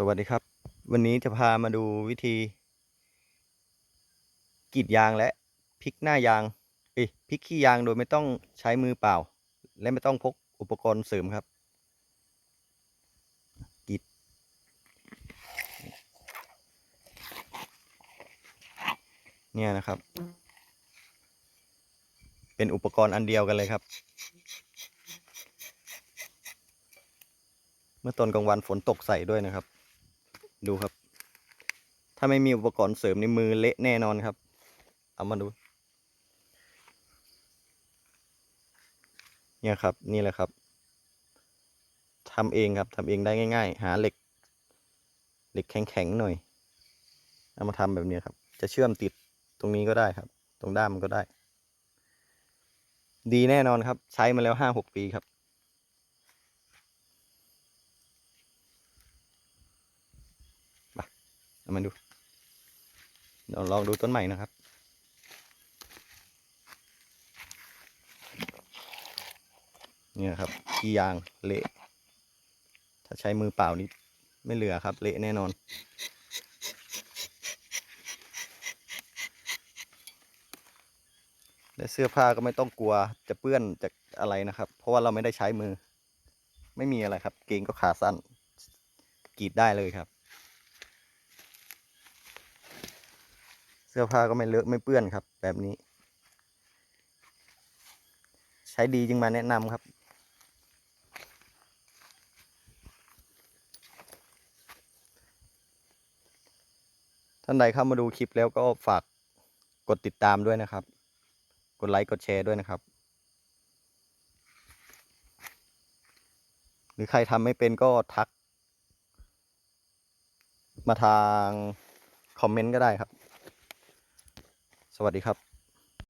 สวัสดีครับ วันนี้จะพามาดูวิธีกรีดยางและพลิกหน้ายางเอ้ยพลิกขี้ยางโดยไม่ต้องใช้มือเปล่า และไม่ต้องพกอุปกรณ์เสริมครับกรีดเนี่ยนะครับ เป็นอุปกรณ์อันเดียวกันเลยครับ เมื่อตอนกลางวันฝนตกใส่ด้วยนะครับ ดูครับ ถ้าไม่มีอุปกรณ์เสริมในมือเละแน่นอนครับ เอามาดู เนี่ยครับ นี่แหละครับทำเองครับทำเองได้ง่าย ๆ หาเหล็ก เหล็กแข็งๆหน่อย เอามาทำแบบนี้ครับ จะเชื่อมติดตรงนี้ก็ได้ครับ ตรงด้ามมันก็ได้ ดีแน่นอนครับ ใช้มาแล้วห้าหกปีครับ เอา มาดูเดี๋ยวลองดูต้นใหม่นะครับ เนี่ยครับขี้ยางเละ ถ้าใช้มือเปล่านี่ไม่เหลือครับ เละแน่นอน และเสื้อผ้าก็ไม่ต้องกลัวจะเปื้อนจากอะไรนะครับ เพราะว่าเราไม่ได้ใช้มือ ไม่มีอะไรครับ เกงก็ขาสั้นกรีดได้เลยครับ สื้อผ้าก็ไม่เลอะไม่เปื้อนครับ แบบนี้ ใช้ดีจึงมาแนะนำครับ ท่านใดเข้ามาดูคลิปแล้วก็ฝากกดติดตามด้วยนะครับ กดไลค์กดแชร์ด้วยนะครับ หรือใครทำไม่เป็นก็ทัก มาทางคอมเมนต์ก็ได้ครับ สวัสดีครับ